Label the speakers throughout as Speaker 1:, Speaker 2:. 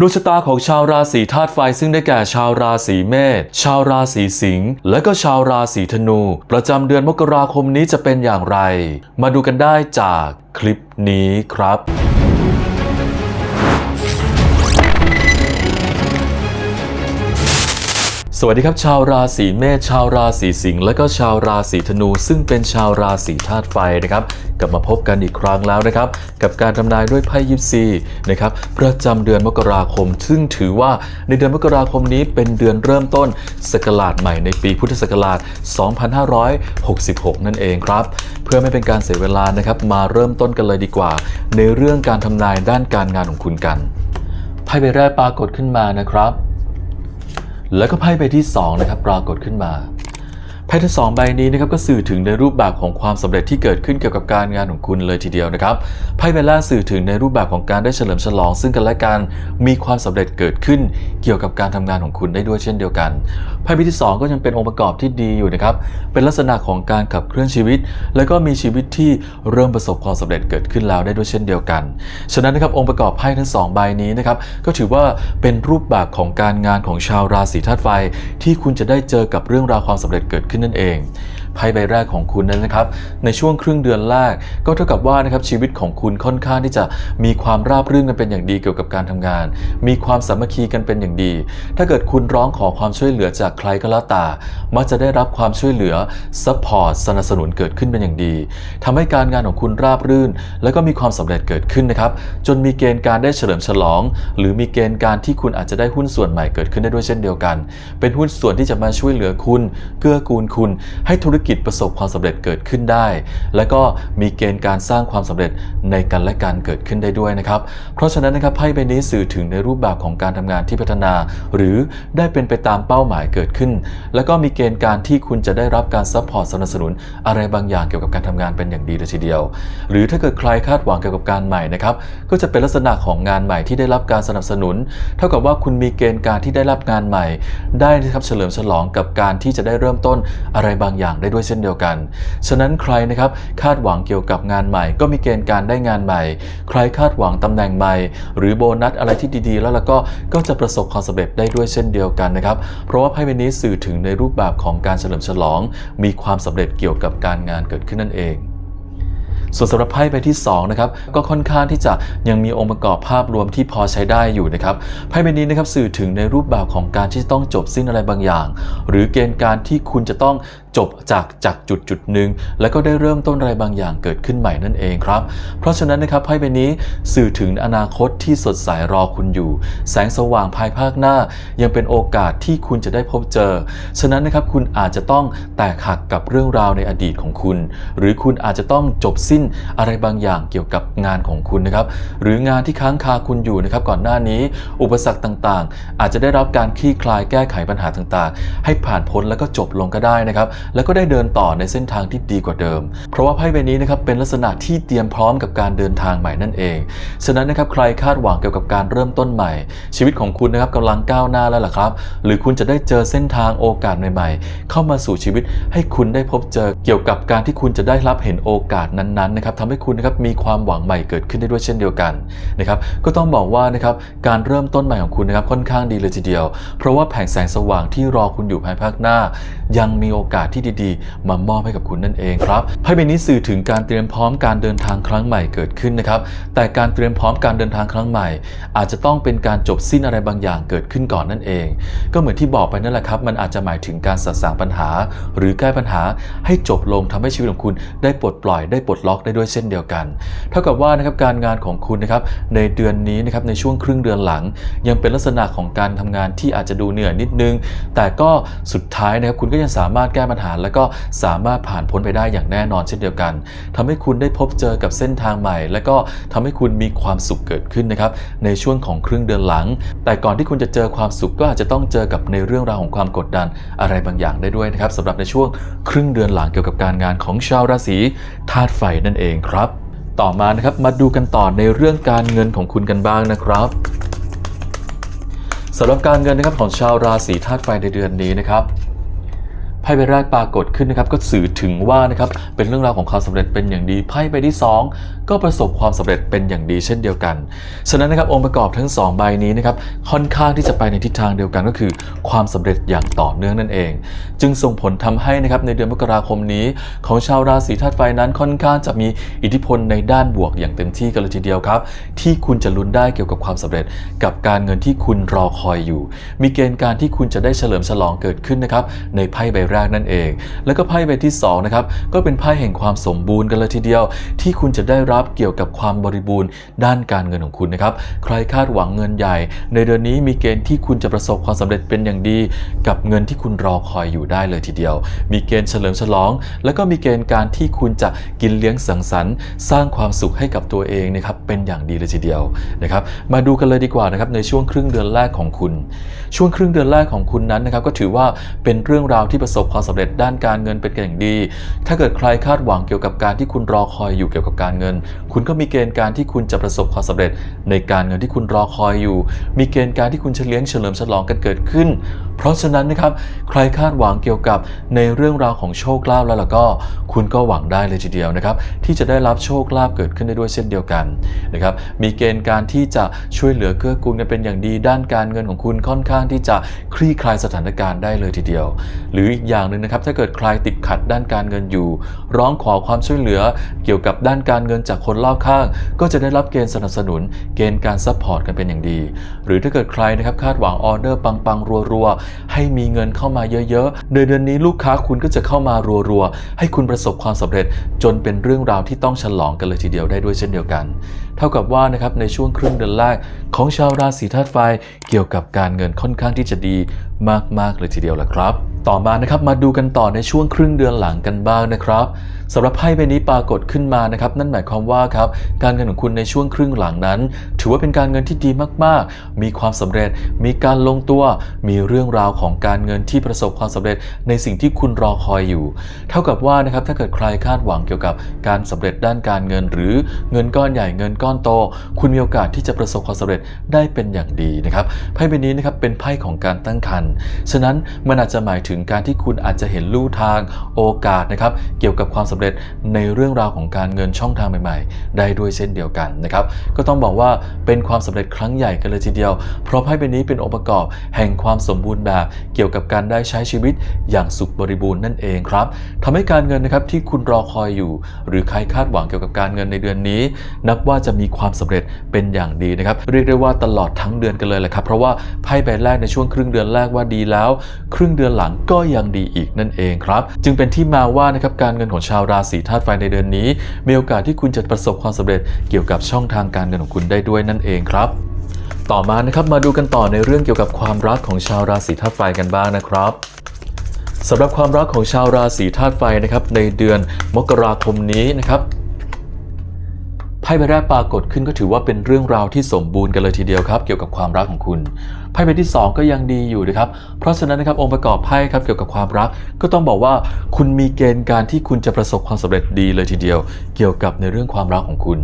Speaker 1: ดวงชะตาของชาวราศีธาตุไฟซึ่งได้แก่ชาวราศีเมษ ชาวราศีสิงห์ และก็ชาวราศีธนู ประจำเดือนมกราคมนี้จะเป็นอย่างไร มาดูกันได้จากคลิปนี้ครับ วัสดีครับชาวราศีเมษชาวราศีสิงห์และก็ชาวราศีธนู ซึ่งเป็นชาวราศีธาตุไฟนะครับกลับมาพบกันอีกครั้งแล้วนะครับ กับการทำนายด้วยไพ่ยิปซีนะครับประจำเดือนมกราคม ซึ่งถือว่าในเดือนมกราคมนี้เป็นเดือนเริ่มต้นสกราชใหม่ในปีพุทธศักราช 2566 นั่นเองครับ เพื่อไม่เป็นการเสียเวลานะครับมาเริ่มต้นกันเลยดีกว่า ในเรื่องการทำนายด้านการงานของคุณกันไพ่ใบแรกปรากฏขึ้นมานะครับ แล้วก็ไพ่ใบที่2นะครับปรากฏขึ้นมา ไพ่ทั้งสองใบนี้นะครับก็สื่อถึงในรูปแบบของความสำเร็จที่เกิดขึ้นเกี่ยวกับการงานของคุณเลยทีเดียวนะครับไพ่ใบแรกสื่อถึงในรูปแบบของการได้เฉลิมฉลอง ซึ่งกันและกันมีความสำเร็จเกิดขึ้นเกี่ยวกับการทำงานของคุณได้ด้วยเช่นเดียวกันไพ่ใบที่สองก็ยังเป็นองค์ประกอบที่ดีอยู่นะครับเป็นลักษณะของการขับเคลื่อนชีวิต และก็มีชีวิตที่เริ่มประสบความสำเร็จเกิดขึ้นแล้วได้ด้วยเช่นเดียวกัน ฉะนั้นนะครับองค์ประกอบไพ่ทั้งสองใบนี้นะครับก็ถือว่าเป็นรูปแบบของการงานของชาวราศีธาตุไฟ ที่คุณจะได้เจอกับเรื่องราวความสำเร็จเกิดขึ้นนั่นเอง ไพ่ใบแรกของคุณนั้นนะครับในช่วงครึ่งเดือนแรก ก็เท่ากับว่านะครับชีวิตของคุณค่อนข้างที่จะมีความราบรื่นกันเป็นอย่างดีเกี่ยวกับการทำงาน มีความสามัคคีกันเป็นอย่างดี ถ้าเกิดคุณร้องขอความช่วยเหลือจากใครก็แล้วแต่มักจะได้รับความช่วยเหลือซัพพอร์ตสนับสนุนเกิดขึ้นเป็นอย่างดีทำให้การงานของคุณราบรื่น และก็มีความสำเร็จเกิดขึ้นนะครับจนมีเกณฑ์การได้เฉลิมฉลอง หรือมีเกณฑ์การที่คุณอาจจะได้หุ้นส่วนใหม่เกิดขึ้นได้ด้วยเช่นเดียวกัน เป็นหุ้นส่วนที่จะมาช่วยเหลือคุณเกื้อกูลคุณให้ธุรกิจประสบความสำเร็จเกิดขึ้นได้ และก็มีเกณฑ์การสร้างความสำเร็จในกันและกันเกิดขึ้นได้ด้วยนะครับ เพราะฉะนั้นนะครับไพ่ใบนี้สื่อถึงในรูปแบบของการทำงานที่พัฒนา หรือได้เป็นไปตามเป้าหมายเกิดขึ้น แล้วก็มีเกณฑ์การที่คุณจะได้รับการซัพพอร์ตสนับสนุน อะไรบางอย่างเกี่ยวกับการทำงานเป็นอย่างดีเลยทีเดียว หรือถ้าเกิดใครคาดหวังเกี่ยวกับการใหม่นะครับก็จะเป็นลักษณะของงานใหม่ที่ได้รับการสนับสนุน เท่ากับว่าคุณมีเกณฑ์การที่ได้รับงานใหม่ ได้นะครับเฉลิมฉลองกับการที่จะได้เริ่มต้นอะไรบางอย่างได้ด้วยเช่นเดียวกัน ฉะนั้นใครนะครับคาดหวังเกี่ยวกับงานใหม่ ก็มีเกณฑ์การได้งานใหม่ ใครคาดหวังตำแหน่งใหม่ หรือโบนัสอะไรที่ดีๆ แล้วแล้วก็ก็จะประสบความสำเร็จได้ด้วยเช่นเดียวกันนะครับ เพราะว่าไพ่ใบนี้สื่อถึงในรูปแบบของการเฉลิมฉลอง มีความสำเร็จเกี่ยวกับการงานเกิดขึ้นนั่นเองส่วนสำหรับไพ่ใบที่2นะครับก็ค่อนข้างที่จะยังมีองค์ประกอบภาพรวมที่พอใช้ได้อยู่นะครับไพ่ใบนี้นะครับสื่อถึงในรูปแบบของการที่ต้องจบสิ้นอะไรบางอย่าง หรือเกณฑ์การที่คุณจะต้อง จบจากจากจุดจุดหนึ่งแล้วก็ได้เริ่มต้นอะไรบางอย่างเกิดขึ้นใหม่นั่นเองครับ เพราะฉะนั้นนะครับไพ่ใบนี้สื่อถึงอนาคตที่สดใสรอคุณอยู่ แสงสว่างภายภาคหน้า ยังเป็นโอกาสที่คุณจะได้พบเจอ ฉะนั้นนะครับคุณอาจจะต้องแตกหักกับเรื่องราวในอดีตของคุณ หรือคุณอาจจะต้องจบสิ้นอะไรบางอย่างเกี่ยวกับงานของคุณนะครับ หรืองานที่ค้างคาคุณอยู่นะครับก่อนหน้านี้ อุปสรรคต่างๆ อาจจะได้รับการคลี่คลายแก้ไขปัญหาต่างๆ ให้ผ่านพ้นแล้วก็จบลงก็ได้นะครับแล้วก็ได้เดินต่อในเส้นทางที่ดีกว่าเดิม เพราะว่าไพ่ใบนี้นะครับเป็นลักษณะที่เตรียมพร้อมกับการเดินทางใหม่นั่นเอง ฉะนั้นนะครับใครคาดหวังเกี่ยวกับการเริ่มต้นใหม่ ชีวิตของคุณนะครับกำลังก้าวหน้าแล้วล่ะครับ หรือคุณจะได้เจอเส้นทางโอกาสใหม่ ๆ เข้ามาสู่ชีวิตให้คุณได้พบเจอเกี่ยวกับการที่คุณจะได้รับเห็นโอกาสนั้นๆนะครับทำให้คุณนะครับมีความหวังใหม่เกิดขึ้นได้ด้วยเช่นเดียวกันนะครับก็ต้องบอกว่านะครับการเริ่มต้นใหม่ของคุณนะครับค่อนข้างดีเลยทีเดียว เพราะว่าแผงแสงสว่างที่รอคุณอยู่ภายภาคหน้า ยังมีโอกาสที่ดีๆ มามอบให้กับคุณนั่นเองครับไพ่ใบนี้สื่อถึงการเตรียมพร้อมการเดินทางครั้งใหม่เกิดขึ้นนะครับแต่การเตรียมพร้อมการเดินทางครั้งใหม่ อาจจะต้องเป็นการจบสิ้นอะไรบางอย่างเกิดขึ้นก่อนนั่นเอง ก็เหมือนที่บอกไปนั่นแหละครับ มันอาจจะหมายถึงการสะสางปัญหา หรือแก้ปัญหาให้จบลงทำให้ชีวิตของคุณได้ปลดปล่อยได้ปลดล็อกได้ด้วยเช่นเดียวกัน เท่ากับว่านะครับการงานของคุณนะครับในเดือนนี้นะครับในช่วงครึ่งเดือนหลัง ยังเป็นลักษณะของการทำงานที่อาจจะดูเหนื่อยนิดนึง แต่ก็สุดท้ายนะครับคุณก็ยังสามารถแก้ปัญหาและก็สามารถผ่านพ้นไปได้อย่างแน่นอนเช่นเดียวกันทำให้คุณได้พบเจอกับเส้นทางใหม่ และก็ทำให้คุณมีความสุขเกิดขึ้นนะครับในช่วงของครึ่งเดือนหลัง แต่ก่อนที่คุณจะเจอความสุขก็อาจจะต้องเจอกับในเรื่องราวของความกดดันอะไรบางอย่างได้ด้วยนะครับสำหรับในช่วงครึ่งเดือนหลังเกี่ยวกับการงานของชาวราศีธาตุไฟนั่นเองครับ ต่อมานะครับมาดูกันต่อในเรื่องการเงินของคุณกันบ้างนะครับสำหรับการเงินนะครับของชาวราศีธาตุไฟในเดือนนี้นะครับ ไพ่ใบแรกปรากฏขึ้นนะครับก็สื่อถึงว่านะครับเป็นเรื่องราวของความสำเร็จเป็นอย่างดีไพ่ใบที่สองก็ประสบความสำเร็จเป็นอย่างดีเช่นเดียวกัน ฉะนั้นนะครับองค์ประกอบทั้งสองใบนี้นะครับค่อนข้างที่จะไปในทิศทางเดียวกันก็คือ ความสำเร็จอย่างต่อเนื่องนั่นเอง จึงส่งผลทำให้นะครับในเดือนมกราคมนี้ของชาวราศีธาตุไฟนั้นค่อนข้างจะมีอิทธิพลในด้านบวกอย่างเต็มที่กันเลยทีเดียวครับ ที่คุณจะลุ้นได้เกี่ยวกับความสำเร็จ กับการเงินที่คุณรอคอยอยู่ มีเกณฑ์การที่คุณจะได้เฉลิมฉลองเกิดขึ้นนะครับในไพ่ใบแรกนั่นเอง แล้วก็ไพ่ใบที่สองนะครับก็เป็นไพ่แห่งความสมบูรณ์กันเลยทีเดียว ที่คุณจะได้รับเกี่ยวกับความบริบูรณ์ด้านการเงินของคุณนะครับใครคาดหวังเงินใหญ่ ในเดือนนี้มีเกณฑ์ที่คุณจะประสบความสำเร็จเป็นอย่างดี กับเงินที่คุณรอคอยอยู่ได้เลยทีเดียว มีเกณฑ์เฉลิมฉลอง แล้วก็มีเกณฑ์การที่คุณจะกินเลี้ยงสังสรรค์สร้างความสุขให้กับตัวเองนะครับเป็นอย่างดีเลยทีเดียวนะครับมาดูกันเลยดีกว่านะครับในช่วงครึ่งเดือนแรกของคุณ ช่วงครึ่งเดือนแรกของคุณนั้นนะครับก็ถือว่าเป็นเรื่องราวที่ประสบความสำเร็จด้านการเงินเป็นอย่างดี ถ้าเกิดใครคาดหวังเกี่ยวกับการที่คุณรอคอยอยู่เกี่ยวกับการเงิน คุณก็มีเกณฑ์การที่คุณจะประสบความสำเร็จ ในการเงินที่คุณรอคอยอยู่ มีเกณฑ์การที่คุณจะเลี้ยงเฉลิมฉลองกันเกิดขึ้น เพราะฉะนั้นนะครับใครคาดหวังเกี่ยวกับในเรื่องราวของโชคลาภแล้วล่ะก็ คุณก็หวังได้เลยทีเดียวนะครับที่จะได้รับโชคลาภเกิดขึ้นได้ด้วยเช่นเดียวกันนะครับมีเกณฑ์การที่จะช่วยเหลือเกื้อกูลกันเป็นอย่างดี ด้านการเงินของคุณค่อนข้างที่จะคลี่คลายสถานการณ์ได้เลยทีเดียว หรืออีกอย่างหนึ่งนะครับ ถ้าเกิดใครติดขัดด้านการเงินอยู่ ร้องขอความช่วยเหลือเกี่ยวกับด้านการเงินจากคนรอบข้าง ก็จะได้รับเกณฑ์สนับสนุน เกณฑ์การซัพพอร์ตกันเป็นอย่างดี หรือถ้าเกิดใครนะครับคาดหวังออเดอร์ปังๆรัวๆให้มีเงินเข้ามาเยอะๆโดยเดือนนี้ลูกค้าคุณก็จะเข้ามารัวๆให้คุณประสบความสำเร็จจนเป็นเรื่องราวที่ต้องฉลองกันเลยทีเดียวได้ด้วยเช่นเดียวกัน เท่ากับว่านะครับในช่วงครึ่งเดือนแรกของชาวราศีธาตุไฟเกี่ยวกับการเงินค่อนข้างที่จะดีมากๆเลยทีเดียวแหละครับ ต่อมานะครับมาดูกันต่อในช่วงครึ่งเดือนหลังกันบ้างนะครับ สำหรับไพ่ใบนี้ปรากฏขึ้นมานะครับนั่นหมายความว่าครับการเงินของคุณในช่วงครึ่งหลังนั้น ถือว่าเป็นการเงินที่ดีมากๆ มีความสำเร็จ มีการลงตัว มีเรื่องราวของการเงินที่ประสบความสำเร็จในสิ่งที่คุณรอคอยอยู่ เท่ากับว่านะครับถ้าเกิดใครคาดหวังเกี่ยวกับการสำเร็จด้านการเงิน หรือเงินก้อนใหญ่เงินก้อนโต คุณมีโอกาสที่จะประสบความสำเร็จได้เป็นอย่างดีนะครับไพ่ใบนี้นะครับเป็นไพ่ของการตั้งครรภ์ฉะนั้นมันอาจจะหมายถึงการที่คุณอาจจะเห็นลู่ทางโอกาสนะครับเกี่ยวกับความสำเร็จในเรื่องราวของการเงินช่องทางใหม่ๆ ได้ด้วยเช่นเดียวกันนะครับก็ต้องบอกว่าเป็นความสำเร็จครั้งใหญ่กันเลยทีเดียว เพราะไพ่ใบนี้เป็นองค์ประกอบแห่งความสมบูรณ์แบบเกี่ยวกับการได้ใช้ชีวิตอย่างสุขบริบูรณ์นั่นเองครับทำให้การเงินนะครับที่คุณรอคอยอยู่ หรือใครคาดหวังเกี่ยวกับการเงินในเดือนนี้ นับว่าจะมีความสำเร็จเป็นอย่างดีนะครับเรียกได้ว่าตลอดทั้งเดือนกันเลยแหละครับเพราะว่าไพ่ใบแรกในช่วงครึ่งเดือนแรกว่าดีแล้ว ครึ่งเดือนหลังก็ยังดีอีกนั่นเองครับ จึงเป็นที่มาว่านะครับการเงินของชาวราศีธาตุไฟในเดือนนี้ มีโอกาสที่คุณจะประสบความสำเร็จเกี่ยวกับช่องทางการเงินของคุณได้ด้วยนั่นเองครับต่อมานะครับมาดูกันต่อในเรื่องเกี่ยวกับความรักของชาวราศีธาตุไฟกันบ้างนะครับสำหรับความรักของชาวราศีธาตุไฟนะครับในเดือนมกราคมนี้นะครับ ไพ่ใบแรกปรากฏขึ้นก็ถือว่าเป็นเรื่องราวที่สมบูรณ์กันเลยทีเดียวครับ เกี่ยวกับความรักของคุณไพ่ใบที่ 2 ก็ยังดีอยู่นะครับ เพราะฉะนั้นนะครับองค์ประกอบไพ่ครับเกี่ยวกับความรัก ก็ต้องบอกว่าคุณมีเกณฑ์การที่คุณจะประสบความสำเร็จดีเลยทีเดียว เกี่ยวกับในเรื่องความรักของคุณ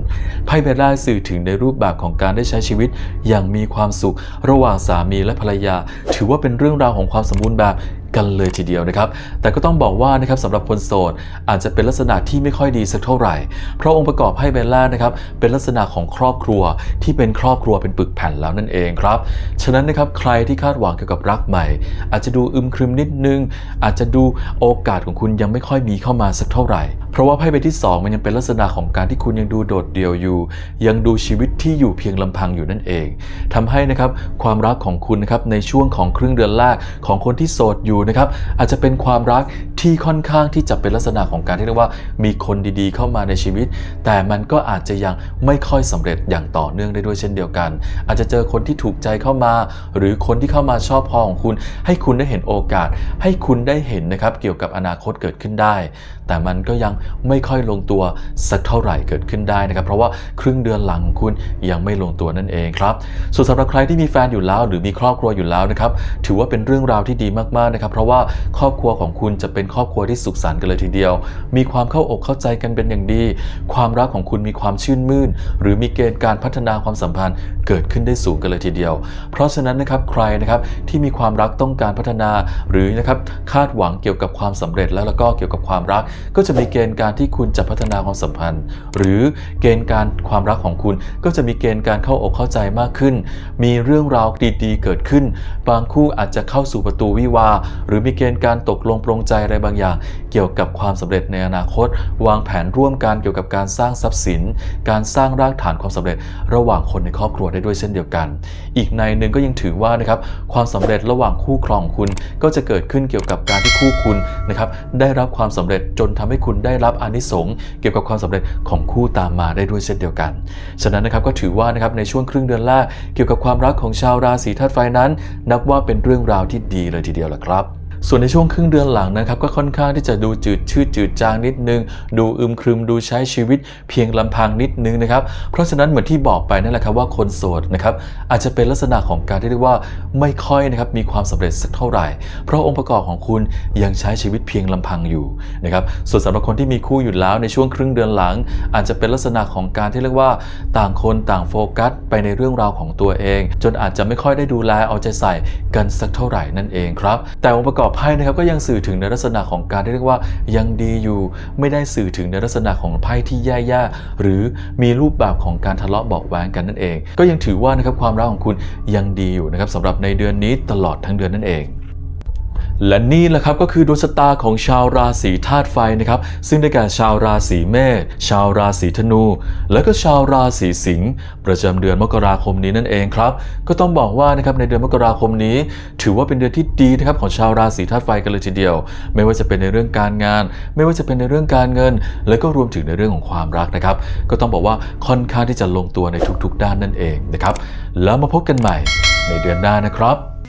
Speaker 1: ไพ่ใบแรกสื่อถึงในรูปแบบของการได้ใช้ชีวิต อย่างมีความสุข ระหว่างสามีและภรรยา ถือว่าเป็นเรื่องราวของความสมบูรณ์แบบ กันเลยทีเดียวนะครับ แต่ก็ต้องบอกว่านะครับสำหรับคนโสดอาจจะเป็นลักษณะที่ไม่ค่อยดีสักเท่าไหร่ เพราะองค์ประกอบให้เบลล่านะครับเป็นลักษณะของครอบครัวที่เป็นครอบครัวเป็นปึกแผ่นแล้วนั่นเองครับ ฉะนั้นนะครับใครที่คาดหวังเกี่ยวกับรักใหม่ อาจจะดูอึมครึมนิดนึง อาจจะดูโอกาสของคุณยังไม่ค่อยมีเข้ามาสักเท่าไหร่เพราะว่าไพ่ใบที่สองมันยังเป็นลักษณะของการที่คุณยังดูโดดเดี่ยวอยู่ ยังดูชีวิตที่อยู่เพียงลำพังอยู่นั่นเองทำให้นะครับความรักของคุณนะครับในช่วงของครึ่งเดือนแรกของคนที่โสดอยู่นะครับอาจจะเป็นความรักที่ค่อนข้างที่จะเป็นลักษณะของการที่เรียกว่ามีคนดีๆ เข้ามาในชีวิต แต่มันก็อาจจะยังไม่ค่อยสำเร็จอย่างต่อเนื่องได้ด้วยเช่นเดียวกัน อาจจะเจอคนที่ถูกใจเข้ามา หรือคนที่เข้ามาชอบพอของคุณ ให้คุณได้เห็นโอกาส ให้คุณได้เห็นนะครับเกี่ยวกับอนาคตเกิดขึ้นได้ แต่มันก็ยังไม่ค่อยลงตัวสักเท่าไหร่เกิดขึ้นได้นะครับ เพราะว่าครึ่งเดือนหลังคุณยังไม่ลงตัวนั่นเองครับ ส่วนสำหรับใครที่มีแฟนอยู่แล้ว หรือมีครอบครัวอยู่แล้วนะครับถือว่าเป็นเรื่องราวที่ดีมากๆนะครับ เพราะว่าครอบครัวของคุณจะเป็นครอบครัวที่สุขสันต์กันเลยทีเดียว มีความเข้าอกเข้าใจกันเป็นอย่างดี ความรักของคุณมีความชื่นมื่น หรือมีเกณฑ์การพัฒนาความสัมพันธ์เกิดขึ้นได้สูงกันเลยทีเดียว เพราะฉะนั้นนะครับใครนะครับที่มีความรักต้องการพัฒนาหรือนะครับคาดหวังเกี่ยวกับความสำเร็จแล้วแล้วก็เกี่ยวกับความรัก ก็จะมีเกณฑ์การที่คุณจะพัฒนาความสัมพันธ์ หรือเกณฑ์การความรักของคุณ ก็จะมีเกณฑ์การเข้าอกเข้าใจมากขึ้น มีเรื่องราวดีๆ เกิดขึ้น บางคู่อาจจะเข้าสู่ประตูวิวา หรือมีเกณฑ์การตกลงปรงใจอะไรบางอย่าง เกี่ยวกับความสำเร็จในอนาคต วางแผนร่วมกันเกี่ยวกับการสร้างทรัพย์สิน การสร้างรากฐานความสำเร็จ ระหว่างคนในครอบครัวได้ด้วยเช่นเดียวกัน อีกในหนึ่งก็ยังถือว่านะครับความสำเร็จระหว่างคู่ครองคุณก็จะเกิดขึ้นเกี่ยวกับการที่คู่คุณนะครับได้รับความสำเร็จจนทำให้คุณได้รับอานิสงส์เกี่ยวกับความสำเร็จของคู่ตามมาได้ด้วยเช่นเดียวกัน ฉะนั้นนะครับก็ถือว่านะครับในช่วงครึ่งเดือนแรกเกี่ยวกับความรักของชาวราศีธาตุไฟนั้น นับว่าเป็นเรื่องราวที่ดีเลยทีเดียวละครับ ส่วนในช่วงครึ่งเดือนหลังนะครับก็ค่อนข้างที่จะดูจืดชืดจืดจางนิดนึง ดูอึมครึมดูใช้ชีวิตเพียงลำพังนิดนึงนะครับเพราะฉะนั้นเหมือนที่บอกไปนั่นแหละครับว่าคนโสดนะครับอาจจะเป็นลักษณะของการที่เรียกว่าไม่ค่อยนะครับมีความสำเร็จสักเท่าไหร่ เพราะองค์ประกอบของคุณยังใช้ชีวิตเพียงลำพังอยู่นะครับส่วนสำหรับคนที่มีคู่อยู่แล้วในช่วงครึ่งเดือนหลัง อาจจะเป็นลักษณะของการที่เรียกว่าต่างคนต่างโฟกัส ไปในเรื่องราวของตัวเอง จนอาจจะไม่ค่อยได้ดูแลเอาใจใส่กันสักเท่าไหร่นั่นเองครับแต่องค์ประกอบไพ่นะครับก็ยังสื่อถึงในลักษณะของการที่เรียกว่ายังดีอยู่ ไม่ได้สื่อถึงในลักษณะของไพ่ที่แย่ๆหรือมีรูปแบบของการทะเลาะเบาะแวงกันนั่นเอง ก็ยังถือว่านะครับความรักของคุณยังดีอยู่นะครับสำหรับในเดือนนี้ตลอดทั้งเดือนนั่นเอง และนี่แหละครับก็คือดวงชะตาของชาวราศีธาตุไฟนะครับ ซึ่งได้แก่ชาวราศีเมษชาวราศีธนู และก็ชาวราศีสิงห์ประจำเดือนมกราคมนี้นั่นเองครับ ก็ต้องบอกว่านะครับในเดือนมกราคมนี้ ถือว่าเป็นเดือนที่ดีนะครับของชาวราศีธาตุไฟกันเลยทีเดียว ไม่ว่าจะเป็นในเรื่องการงาน ไม่ว่าจะเป็นในเรื่องการเงิน และก็รวมถึงในเรื่องของความรักนะครับ ก็ต้องบอกว่าค่อนข้างที่จะลงตัวในทุกๆ ด้านนั่นเองนะครับแล้วมาพบกันใหม่ในเดือนหน้านะครับ